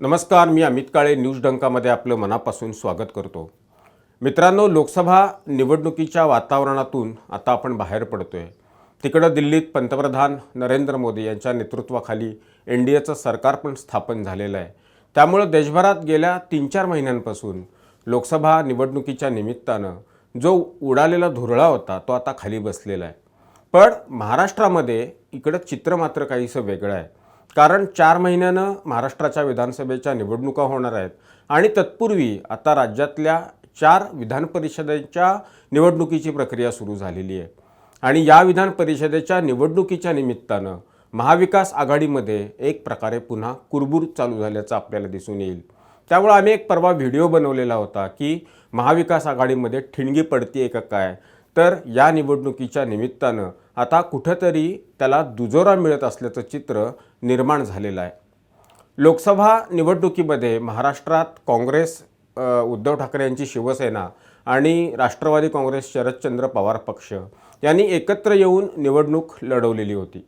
नमस्कार मी अमित काळे न्यूज डंकामध्ये आपलं मनापासून स्वागत करतो. मित्रांनो लोकसभा निवडणुकीच्या वातावरणातून आता आपण बाहेर पडतोय. तिकडं दिल्लीत पंतप्रधान नरेंद्र मोदी यांच्या नेतृत्वाखाली एन डी एचं सरकार पण स्थापन झालेलं आहे. त्यामुळं देशभरात गेल्या तीन चार महिन्यांपासून लोकसभा निवडणुकीच्या निमित्तानं जो उडालेला धुरळा होता तो आता खाली बसलेला आहे. पण महाराष्ट्रामध्ये इकडं चित्र मात्र काहीसं वेगळं आहे. कारण चार महिन्यानं महाराष्ट्राच्या विधानसभेच्या निवडणुका होणार आहेत. आणि तत्पूर्वी आता राज्यातल्या चार विधान परिषदेच्या निवडणुकीची प्रक्रिया सुरू झालेली आहे. आणि या विधान परिषदेच्या निवडणुकीच्या निमित्तानं महाविकास आघाडीमध्ये एक प्रकारे पुन्हा कुरबूर चालू झाल्याचं आपल्याला दिसून येईल. त्यामुळे आम्ही एक परवा व्हिडिओ बनवलेला होता की महाविकास आघाडीमध्ये ठिणगी पडतीये का काय? तर या निवडणुकीच्या निमित्तानं आता कुठंतरी त्याला दुजोरा मिळत असल्याचं चित्र निर्माण झालेलं आहे. लोकसभा निवडणुकीमध्ये महाराष्ट्रात काँग्रेस उद्धव ठाकरे यांची शिवसेना आणि राष्ट्रवादी काँग्रेस शरदचंद्र पवार पक्ष यांनी एकत्र येऊन निवडणूक लढवलेली होती.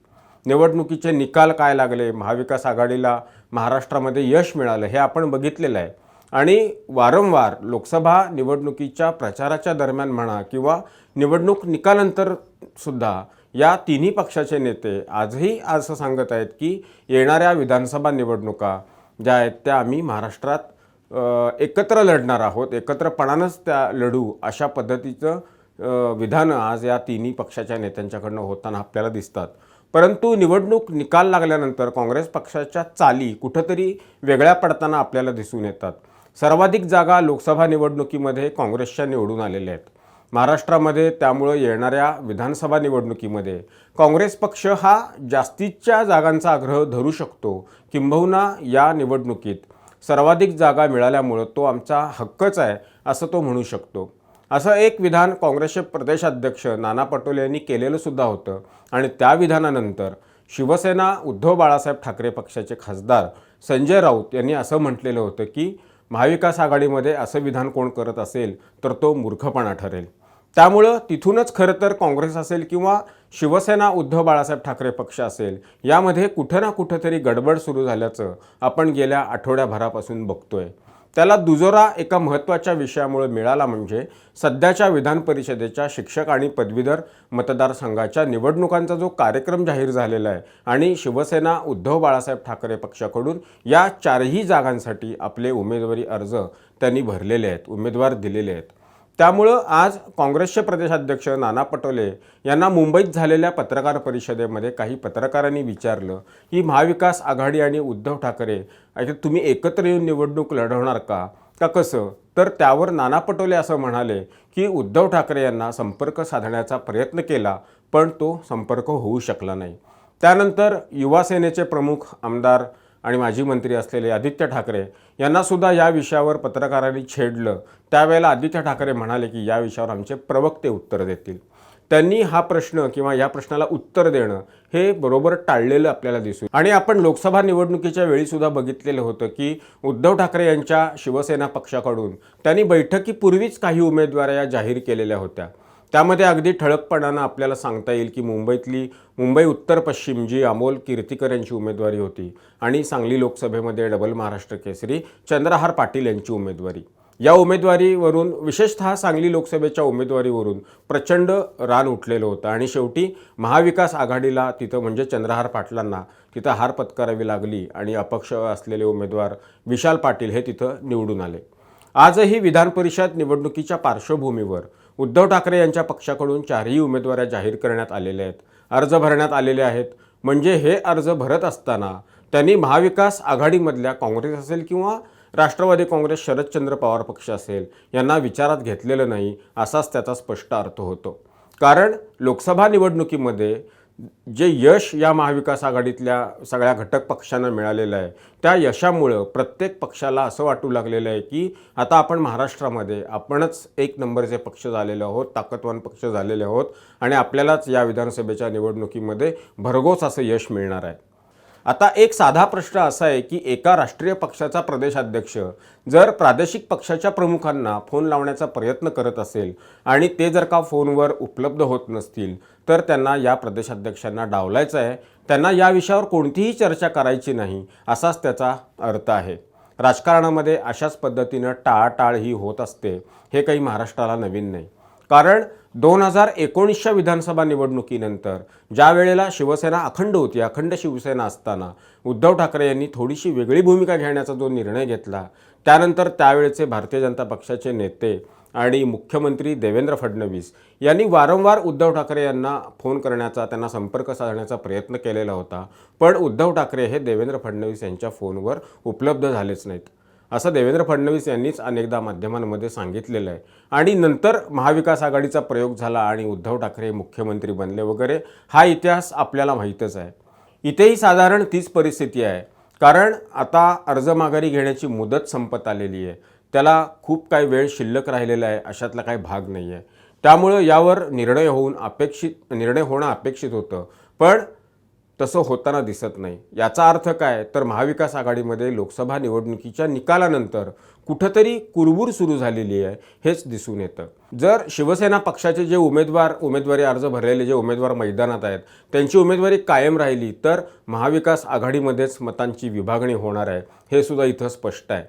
निवडणुकीचे निकाल काय लागले? महाविकास आघाडीला महाराष्ट्रामध्ये यश मिळालं हे आपण बघितलेलं आहे. आणि वारंवार लोकसभा निवडणुकीच्या प्रचाराच्या दरम्यान म्हणा किंवा निवडणूक निकालानंतर सुद्धा या तिन्ही पक्षाचे नेते आजही असं सांगत आहेत की येणाऱ्या विधानसभा निवडणुका ज्या आहेत त्या आम्ही महाराष्ट्रात एकत्र लढणार आहोत. एकत्रपणानंच त्या लढू अशा पद्धतीचं विधानं आज या तिन्ही पक्षाच्या नेत्यांच्याकडनं होताना आपल्याला दिसतात. परंतु निवडणूक निकाल लागल्यानंतर काँग्रेस पक्षाच्या चाली कुठंतरी वेगळ्या पडताना आपल्याला दिसून येतात. सर्वाधिक जागा लोकसभा निवडणुकीमध्ये काँग्रेसच्या निवडून आलेल्या आहेत. महाराष्ट्रामध्ये त्यामुळं येणाऱ्या विधानसभा निवडणुकीमध्ये काँग्रेस पक्ष हा जास्तीच्या जागांचा आग्रह धरू शकतो. किंबहुना या निवडणुकीत सर्वाधिक जागा मिळाल्यामुळं तो आमचा हक्कच आहे असं तो म्हणू शकतो. असं एक विधान काँग्रेसचे प्रदेशाध्यक्ष नाना पटोले यांनी केलेलं सुद्धा होतं. आणि त्या विधानानंतर शिवसेना उद्धव बाळासाहेब ठाकरे पक्षाचे खासदार संजय राऊत यांनी असं म्हटलेलं होतं की महाविकास आघाडीमध्ये असं विधान कोण करत असेल तर तो मूर्खपणा ठरेल. त्यामुळं तिथूनच खरं तर काँग्रेस असेल किंवा शिवसेना उद्धव बाळासाहेब ठाकरे पक्ष असेल यामध्ये कुठं ना कुठं तरी गडबड सुरू झाल्याचं आपण गेल्या आठवड्याभरापासून बघतोय. त्याला दुजोरा एका महत्त्वाच्या विषयामुळे मिळाला म्हणजे सध्याच्या विधान परिषदेच्या शिक्षक आणि पदवीधर मतदारसंघाच्या निवडणुकांचा जो कार्यक्रम जाहीर झालेला आहे आणि शिवसेना उद्धव बाळासाहेब ठाकरे पक्षाकडून या चारही जागांसाठी आपले उमेदवारी अर्ज त्यांनी भरलेले आहेत उमेदवार दिलेले आहेत. त्यामुळं आज काँग्रेसचे प्रदेशाध्यक्ष नाना पटोले यांना मुंबईत झालेल्या पत्रकार परिषदेमध्ये काही पत्रकारांनी विचारलं की महाविकास आघाडी आणि उद्धव ठाकरे तुम्ही एकत्र येऊन निवडणूक लढवणार का? का कसं? तर त्यावर नाना पटोले असं म्हणाले की उद्धव ठाकरे यांना संपर्क साधण्याचा प्रयत्न केला पण तो संपर्क होऊ शकला नाही. त्यानंतर युवा सेनेचे प्रमुख आमदार आणि माजी मंत्री असलेले आदित्य ठाकरे यांना सुद्धा या विषयावर पत्रकारांनी छेडलं. त्यावेळेला आदित्य ठाकरे म्हणाले की या विषयावर आमचे प्रवक्ते उत्तर देतील. त्यांनी हा प्रश्न किंवा या प्रश्नाला उत्तर देणं हे बरोबर टाळलेलं आपल्याला दिसून आणि आपण लोकसभा निवडणुकीच्या वेळीसुद्धा बघितलेलं होतं की उद्धव ठाकरे यांच्या शिवसेना पक्षाकडून त्यांनी बैठकीपूर्वीच काही उमेदवाऱ्या जाहीर केलेल्या होत्या. त्यामध्ये अगदी ठळकपणानं आपल्याला सांगता येईल की मुंबईतली मुंबई उत्तर पश्चिम जी अमोल कीर्तीकर यांची उमेदवारी होती आणि सांगली लोकसभेमध्ये डबल महाराष्ट्र केसरी चंद्रहार पाटील यांची उमेदवारी. या उमेदवारीवरून विशेषतः सांगली लोकसभेच्या उमेदवारीवरून प्रचंड रान उठलेलं होतं आणि शेवटी महाविकास आघाडीला तिथं म्हणजे चंद्रहार पाटलांना तिथं हार पत्करावी लागली आणि अपक्ष असलेले उमेदवार विशाल पाटील हे तिथं निवडून आले. आजही विधान परिषद निवडणुकीच्या पार्श्वभूमीवर उद्धव ठाकरे यांच्या पक्षाकडून चारही उमेदवाऱ्या जाहीर करण्यात आलेल्या आहेत. अर्ज भरण्यात आलेले आहेत. म्हणजे हे अर्ज भरत असताना त्यांनी महाविकास आघाडीमधल्या काँग्रेस असेल किंवा राष्ट्रवादी काँग्रेस शरदचंद्र पवार पक्ष असेल यांना विचारात घेतलेलं नाही असाच त्याचा स्पष्ट अर्थ होतो. कारण लोकसभा निवडणुकीमध्ये जे यश या महाविकास आघाडीतल्या सगळ्या घटक पक्षांना मिळालेलं आहे त्या यशामुळं प्रत्येक पक्षाला असं वाटू लागलेलं आहे की आता आपण महाराष्ट्रामध्ये आपणच एक नंबरचे पक्ष झालेले आहोत ताकदवान पक्ष झालेले आहोत आणि आपल्यालाच या विधानसभेच्या निवडणुकीमध्ये भरघोस असं यश मिळणार आहे. आता एक साधा प्रश्न असा आहे की एका राष्ट्रीय पक्षाचा प्रदेशाध्यक्ष जर प्रादेशिक पक्षाच्या प्रमुखांना फोन लावण्याचा प्रयत्न करत असेल आणि ते जर का फोनवर उपलब्ध होत नसतील तर त्यांना या प्रदेशाध्यक्षांना डावलायचं आहे. त्यांना या विषयावर कोणतीही चर्चा करायची नाही असाच त्याचा अर्थ आहे. राजकारणामध्ये अशाच पद्धतीनं टाळाटाळ ही होत असते हे काही महाराष्ट्राला नवीन नाही. कारण दोन हजार एकोणीसच्या विधानसभा निवडणुकीनंतर ज्या वेळेला शिवसेना अखंड होती अखंड शिवसेना असताना उद्धव ठाकरे यांनी थोडीशी वेगळी भूमिका घेण्याचा जो निर्णय घेतला त्यानंतर त्यावेळेचे भारतीय जनता पक्षाचे नेते आणि मुख्यमंत्री देवेंद्र फडणवीस यांनी वारंवार उद्धव ठाकरे यांना फोन करण्याचा त्यांना संपर्क साधण्याचा प्रयत्न केलेला होता. पण उद्धव ठाकरे हे देवेंद्र फडणवीस यांच्या फोनवर उपलब्ध झालेच नाहीत. असं देवेंद्र फडणवीस यांनीच अनेकदा माध्यमांमध्ये सांगितलेलं आहे. आणि नंतर महाविकास आघाडीचा प्रयोग झाला आणि उद्धव ठाकरे मुख्यमंत्री बनले वगैरे हा इतिहास आपल्याला माहीतच आहे. इथेही साधारण तीच परिस्थिती आहे. कारण आता अर्ज माघारी घेण्याची मुदत संपत आलेली आहे. त्याला खूप काही वेळ शिल्लक राहिलेला आहे अशातला काही भाग नाही आहे त्यामुळं यावर निर्णय होऊन अपेक्षित निर्णय होणं अपेक्षित होतं. पण तसं होताना दिसत नाही. याचा अर्थ काय? तर महाविकास आघाडीमध्ये लोकसभा निवडणुकीच्या निकालानंतर कुठंतरी कुरबूर सुरू झालेली आहे हेच दिसून येतं. जर शिवसेना पक्षाचे जे उमेदवार उमेदवारी अर्ज भरलेले जे उमेदवार मैदानात आहेत त्यांची उमेदवारी कायम राहिली तर महाविकास आघाडीमध्येच मतांची विभागणी होणार आहे हे सुद्धा इथं स्पष्ट आहे.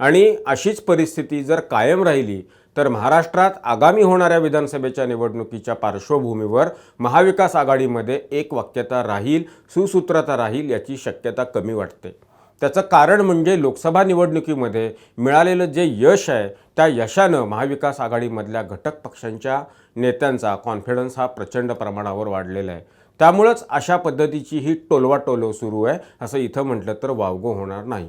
आणि अशीच परिस्थिती जर कायम राहिली तर महाराष्ट्रात आगामी होणाऱ्या विधानसभेच्या निवडणुकीच्या पार्श्वभूमीवर महाविकास आघाडीमध्ये एक वाक्यता राहील सुसूत्रता राहील याची शक्यता कमी वाटते. त्याचं कारण म्हणजे लोकसभा निवडणुकीमध्ये मिळालेलं जे यश आहे त्या यशानं महाविकास आघाडीमधल्या घटक पक्षांच्या नेत्यांचा कॉन्फिडन्स हा प्रचंड प्रमाणावर वाढलेला आहे. त्यामुळंच अशा पद्धतीची ही टोलवाटोलव सुरू आहे असं इथं म्हटलं तर वावगो होणार नाही.